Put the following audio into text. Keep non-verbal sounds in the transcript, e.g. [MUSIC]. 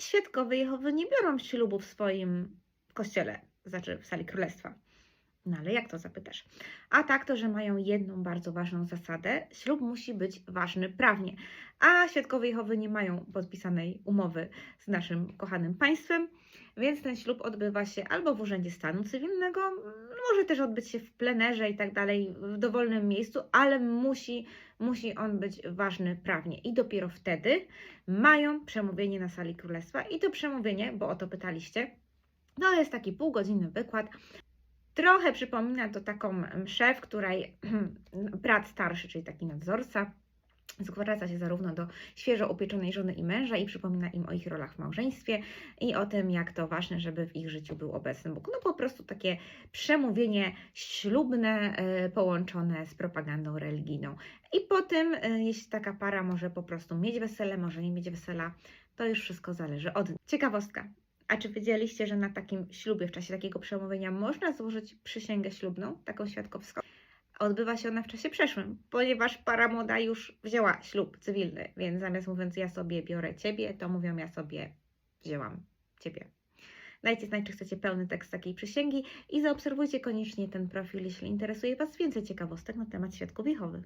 świadkowie Jehowy nie biorą ślubu w swoim kościele, znaczy w sali królestwa. No ale jak to zapytasz? A tak to, że mają jedną bardzo ważną zasadę: ślub musi być ważny prawnie. A świadkowie Jehowy nie mają podpisanej umowy z naszym kochanym państwem, więc ten ślub odbywa się albo w Urzędzie Stanu Cywilnego, może też odbyć się w plenerze i tak dalej, w dowolnym miejscu, ale musi, musi on być ważny prawnie. I dopiero wtedy mają przemówienie na sali królestwa. I to przemówienie, bo o to pytaliście, to jest taki półgodzinny wykład. Trochę przypomina to taką mszę, w której [CLEARS THROAT] brat starszy, czyli taki nadzorca, zwraca się zarówno do świeżo upieczonej żony i męża i przypomina im o ich rolach w małżeństwie i o tym, jak to ważne, żeby w ich życiu był obecny Bóg. No po prostu takie przemówienie ślubne y, połączone z propagandą religijną. I po tym, y, jeśli taka para może po prostu mieć wesele, może nie mieć wesela, to już wszystko zależy od. Ciekawostka. A czy wiedzieliście, że na takim ślubie, w czasie takiego przemówienia można złożyć przysięgę ślubną, taką świadkowską? Odbywa się ona w czasie przeszłym, ponieważ para młoda już wzięła ślub cywilny, więc zamiast mówiąc ja sobie biorę ciebie, to mówią ja sobie wzięłam ciebie. Dajcie znać, czy chcecie pełny tekst takiej przysięgi i zaobserwujcie koniecznie ten profil, jeśli interesuje Was więcej ciekawostek na temat świadków Jehowy.